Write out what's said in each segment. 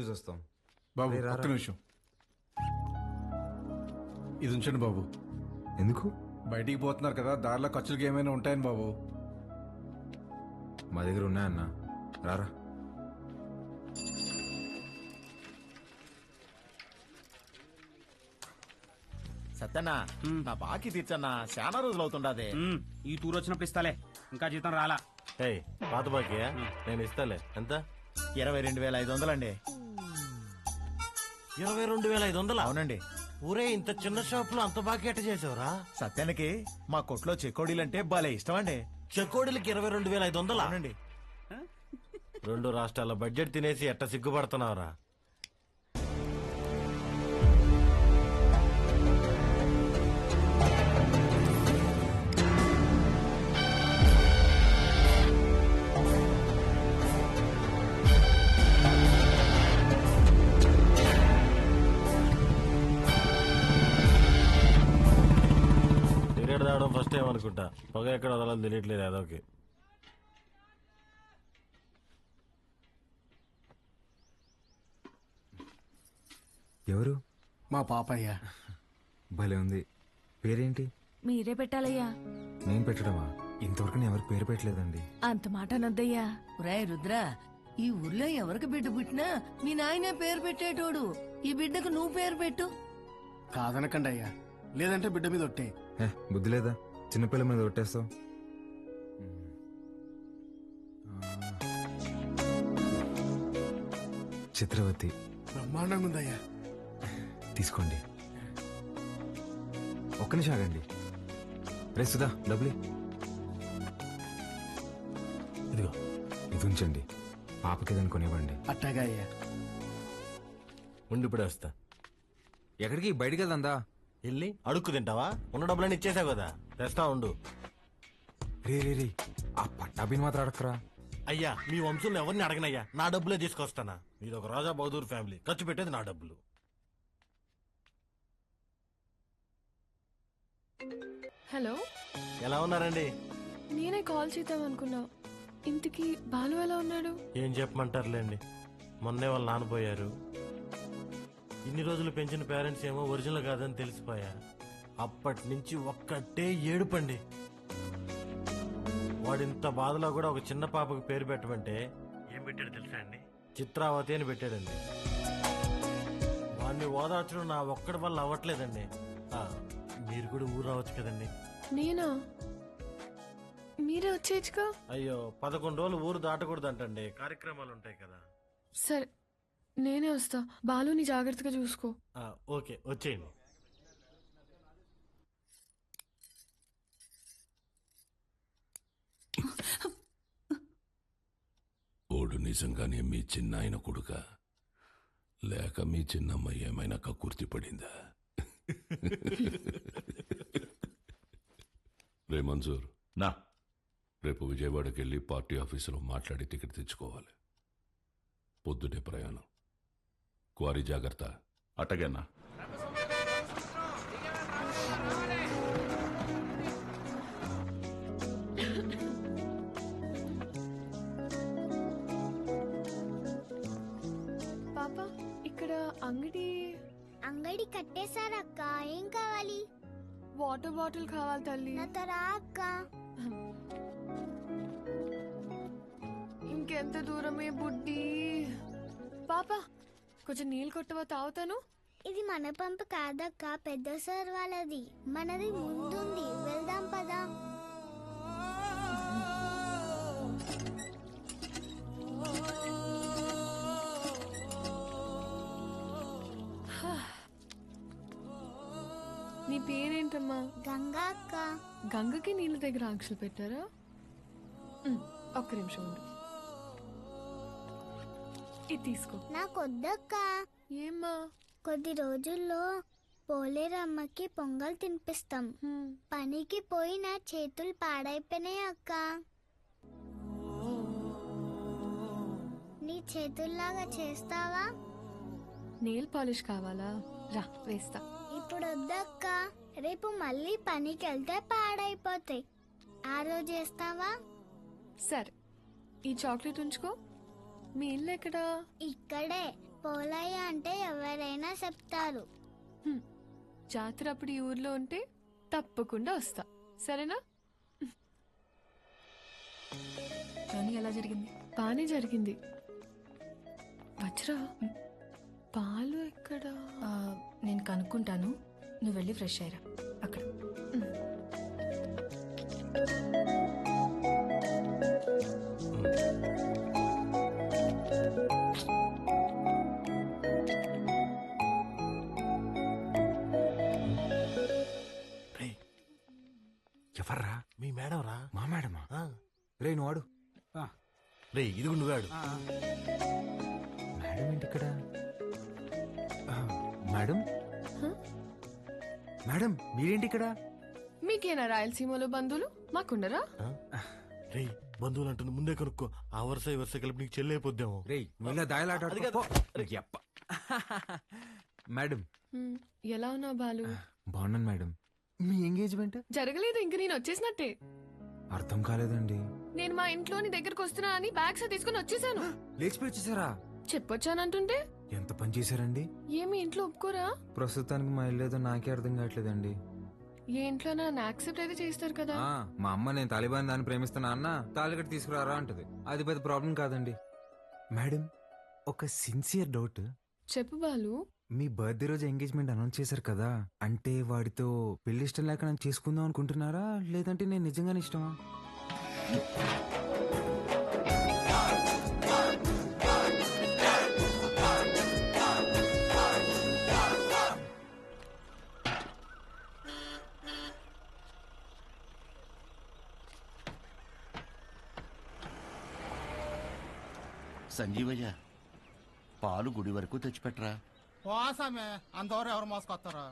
చూసొస్తాం. బాబు రారా. ఒక్క నిమిషం. ఇది ఉంచండి బాబు. ఎందుకు? బయటికి పోతున్నారు కదా దారిలో ఖర్చులకి ఏమైనా ఉంటాయని బాబు. మా దగ్గర ఉన్నాయన్న. రారా. సత్యన్నా నా బాకీ తీర్చన్నా చాలా రోజులు అవుతుండదే. ఈ టూర్ వచ్చినప్పుడు ఇస్తాలే. ఇంకా జీతం రాలా. ఏయ్ పాత బాకీయా? నేను ఇస్తాలే. ఎంత? ఇరవై రెండు వేల ఐదు వందలండి. ఇరవై రెండు వేల ఐదు వందలు? అవునండి. ఊరే ఇంత చిన్న షాప్లో అంత బాకీ ఎట్ట చేసావురా? సత్యానికి మా కొట్లో చెకోడీలంటే భలే ఇష్టం అండి చెకోడీలకి ఇరవై రెండు వేల ఐదు వందలు? అవునండి. రెండు రాష్ట్రాల బడ్జెట్ తినేసి ఎట్ట సిగ్గుపడుతున్నావురా? టైం అనుకుంటా. పొగ ఎక్కడ వదలని తెలియట్లేదు అదొకే ఎవరు? మా పాపయ్య. భలే ఉంది. పేరేంటి? మీరే పెట్టాలయ్యా. నేను పెట్టడమా? ఇంతవరకు నేను ఎవరికి పేరు పెట్టలేదండి. అంత మాట అనొద్దయ్యా. రాయ్ రుద్ర ఈ ఊర్లో ఎవరికి బిడ్డ పుట్టినా మీ నాయనే పేరు పెట్టేటోడు. ఈ బిడ్డకు నువ్వు పేరు పెట్టు. కాదనకండి అయ్యా లేదంటే బిడ్డ మీద ఒట్టే. బుద్ధి లేదా? చిన్నపిల్ల మీద కొట్టేస్తావు? చిత్రవతి. బ్రహ్మాండంగా ఉందయ్యా. తీసుకోండి. ఒక్క నిమిషం ఆగండి. రే సుధా డబ్బులు ఇదిగో. ఇది ఉంచండి. పాపకి ఏదైనా కొనివ్వండి. అట్టాగా అయ్యా ఉండి ఇప్పుడే వస్తా. ఎక్కడికి? బయటికి వెళ్దా వెళ్ళి అడుక్కు తింటావా? ఉన్న డబ్బులన్నీ ఇచ్చేసావు కదా. తెస్తా ఉండు. రే రే రే ఆ పట్టాభిని మాత్రం అడగరా అయ్యా మీ వంశంలో ఎవరిని అడగనయ్యా? నా డబ్బులే తీసుకొస్తానా? మీది ఒక రాజా బహదూర్ ఫ్యామిలీ. ఖర్చు పెట్టేది నా డబ్బులు. హలో? ఎలా ఉన్నారండి? నేనే కాల్ చేద్దాం అనుకున్నా. ఇంటికి బాలు ఎలా ఉన్నాడు? ఏం చెప్పమంటారులేండి. మొన్నే వాళ్ళు నానపోయారు ఇన్ని రోజులు పెంచిన పేరెంట్స్ ఏమో ఒరిజినల్ కాదని తెలిసిపోయా. అప్పటి నుంచి ఒక్కటే ఏడుపండి. వాడింత బాధలో కూడా ఒక చిన్న పాపకు పేరు పెట్టమంటే ఏం పెట్టాడు తెలుసా అండి? చిత్రావతి అని పెట్టాడండి. వాడిని ఓదార్చడం నా ఒక్కడి వల్ల అవ్వట్లేదండి. ఆ, మీరు కూడా ఊరు రావచ్చు కదండి. నేనా? మీరే వచ్చేయచ్చుగా? అయ్యో పదకొండు రోజులు ఊరు దాటకూడదంటండి. కార్యక్రమాలు ఉంటాయి కదా. సరే నేనే వస్తా. బాలుని జాగ్రత్తగా చూసుకో. ఆ, ఓకే వచ్చేయండి. ఓడు నిజంగానే మీ చిన్నాయన కొడుక? లేక మీ చిన్నమ్మ ఏమైనా కక్కుర్తి పడిందా? రే మంజూర్. నా. రేపు విజయవాడకి వెళ్ళి పార్టీ ఆఫీసులో మాట్లాడి టికెట్ తెచ్చుకోవాలి. పొద్దుటే ప్రయాణం. క్వారీ జాగ్రత్త. అట్టగన్నా కట్టేశారక్క. ఏం కావాలి? వాటర్ బాటిల్ కావాలి తల్లి. నాతో రా అక్క. ఇంకెంత దూరమే బుడ్డి. పాప కొంచెం నీళ్ళు కొట్టవా తాగుతాను? ఇది మన పంపు కాదక్క పెద్ద సార్ వాళ్ళది. మనది ముందుంది. వెళ్దాం పదా. పేరేంటమ్మా? గంగా అక్క. గంగకి నీళ్ళ దగ్గర ఆంక్షలు పెట్టారా? ఉమ్, ఒక్క నిమిషం ఉండు. ఇది తీసుకో. నాకొద్దక్క. ఏమ్మా? కొద్ది రోజుల్లో పోలేరమ్మకి పొంగల్ తినిపిస్తాం. హ్మ్, పనికి పోయి నా చేతులు పాడైపోయినాయి అక్క. నీ చేతుల్లాగా చేస్తావా? నెయిల్ పాలిష్ కావాలా? రా వేస్తా. ఇప్పుడు వద్దక్క రేపు మళ్ళీ పనికి వెళ్తే పాడైపోతాయి. ఆ రోజు చేస్తావా? సరే. ఈ చాక్లెట్ ఉంచుకో. మీ ఇల్లు ఎక్కడా? ఇక్కడే. పోలయ్య అంటే ఎవరైనా చెప్తారు. జాతర అప్పుడు ఈ ఊర్లో ఉంటే తప్పకుండా వస్తా. సరేనా? జర్నీ ఎలా జరిగింది? బానే జరిగింది. వజ్రా పాలు ఎక్కడ? నేను కనుక్కుంటాను. నువ్వు వెళ్ళి ఫ్రెష్ అయ్యరా. అక్కడ. రే ఎవర్రా? మీ మేడం రా మా మేడమా? రే నువ్వు ఆడు. రే ఇది నువ్వాడు మేడం ఏంటి ఇక్కడ? మేడం? మేడం మీరేంటి ఇక్కడ? మీకేనా రాయలసీమలో బంధువులు? మాకుండరా? రే బంధువులు అంటుంది ముందే కనుక్కో. ఆ వరుస ఈ వరుస కలిపి నీకు చెల్లైపోద్దాము రే నువ్వు ఇలా దాయలాట. మేడం. ఎలా ఉన్నావు బాలు? బాగున్నాను మేడం. మీ ఎంగేజ్మెంట్? జరగలేదు ఇంక నేను వచ్చేసినట్టే. అర్థం కాలేదండి. నేను మా ఇంట్లో నీ దగ్గరకు వస్తున్నా అని బ్యాగ్స్ తీసుకుని వచ్చేసాను. లేచిపోయి వచ్చేసారా? చెప్పొచ్చానంటుంటే? ఎంత పని చేశారండి? ఏమి ఇంట్లో ఒప్పుకోరా? ప్రస్తుతానికి మా ఇల్లేదో నాకే అర్థం కావట్లేదండి. ఏ ఇంట్లో నన్ను యాక్సెప్ట్ అయితే చేస్తారు కదా? ఆ, మా అమ్మ నేను తాలిబాన్ దాన్ని ప్రేమిస్తున్నా అన్న తాలిగట్టు తీసుకురారా అంటది. అది పెద్ద ప్రాబ్లం కాదండి. మేడం ఒక సిన్సియర్ డౌట్. చెప్పు బాలు. మీ బర్త్డే రోజు ఎంగేజ్మెంట్ అనౌన్స్ చేశారు కదా అంటే వాడితో పెళ్ళి ఇష్టం లేక నన్ను చేసుకుందాం అనుకుంటున్నారా? లేదంటే నేను నిజంగానే ఇష్టమా? సంజీవయ్య పాలు గుడి వరకు తెచ్చిపెట్టరా. పోసామే అంతవరకు ఎవరు మోసుకొస్తారా?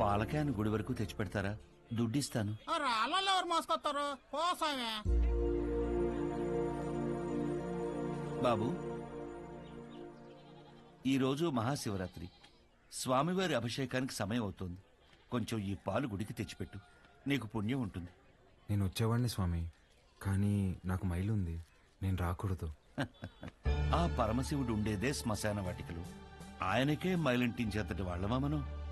పాల క్యాన్ గుడి వరకు తెచ్చిపెడతారా. దుడ్డిస్తాను. రాళ్ళల్లో ఎవరు మోసుకొస్తారు? పోసామే బాబు ఈరోజు మహాశివరాత్రి. స్వామివారి అభిషేకానికి సమయం అవుతోంది. కొంచెం ఈ పాలు గుడికి తెచ్చిపెట్టు. నీకు పుణ్యం ఉంటుంది. నేను వచ్చేవాడిని స్వామి. కానీ నాకు మైలు ఉంది నేను రాకూడదు. ఆ పరమశివుడు ఉండేదే శ్మశాన వాటికలు. ఆయనకే మైలింటించేతటి వాళ్ళమా మనం?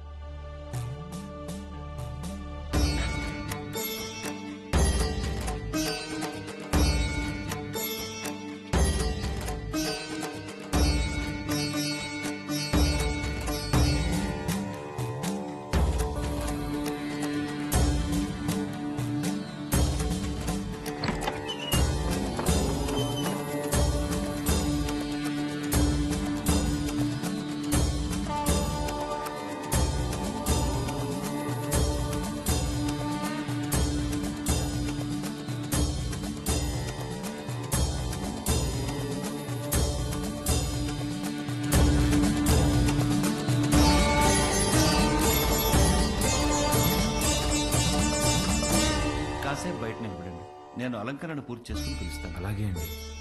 నేను అలంకరణ పూర్తి చేసుకుని పిలుస్తాను. అలాగే అండి.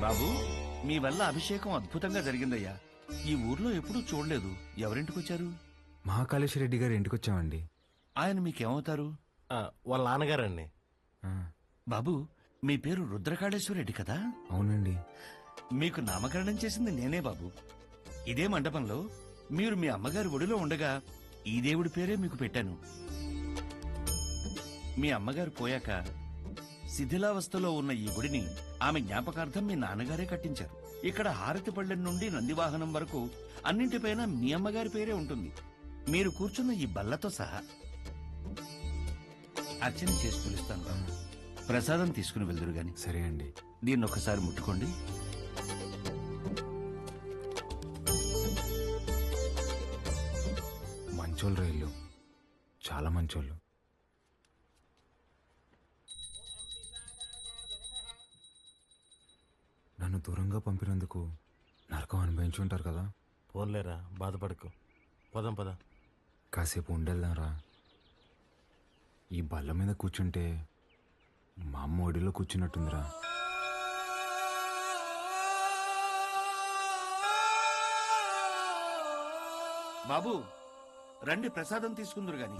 బాబు మీ వల్ల అభిషేకం అద్భుతంగా జరిగిందయ్యా. ఈ ఊర్లో ఎప్పుడూ చూడలేదు. ఎవరింటికి వచ్చారు? మహాకాళేశ్వర రెడ్డి గారి ఇంటికి వచ్చామండి. ఆయన మీకేమవుతారు? ఆ, వాళ్ళ నాన్నగారండి. ఆ, బాబు మీ పేరు రుద్రకాళేశ్వరరెడ్డి కదా? అవునండి. మీకు నామకరణం చేసింది నేనే బాబు. ఇదే మండపంలో మీరు మీ అమ్మగారి ఒడిలో ఉండగా ఈ దేవుడి పేరే మీకు పెట్టాను. మీ అమ్మగారు పోయాక శిథిలావస్థలో ఉన్న ఈ గుడిని ఆమె జ్ఞాపకార్థం మీ నాన్నగారే కట్టించారు. ఇక్కడ హారతి పళ్ళెం నుండి నందివాహనం వరకు అన్నింటిపైన మీ అమ్మగారి పేరే ఉంటుంది. మీరు కూర్చున్న ఈ బల్లతో సహా అర్చన చేసి పిలుస్తాను. ప్రసాదం తీసుకుని వెళ్దురు గాని. సరే అండి. దీన్ని ఒకసారి ముట్టుకోండి. మంచోళ్ళు రైళ్ళు చాలా మంచోళ్ళు. దూరంగా పంపినందుకు నరకం అనుభవించి ఉంటారు కదా? ఫోన్లేరా బాధపడకు. పదం పద. కాసేపు ఉండేద్దాంరా. ఈ బల్ల మీద కూర్చుంటే మా అమ్మ ఒడిలో కూర్చున్నట్టుందిరా. బాబు రండి ప్రసాదం తీసుకుందరు గాని.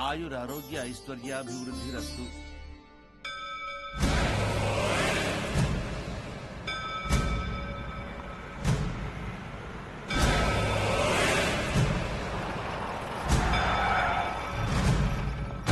ఆయుర ఆరోగ్య ఐశ్వర్యాభివృద్ధి రస్తు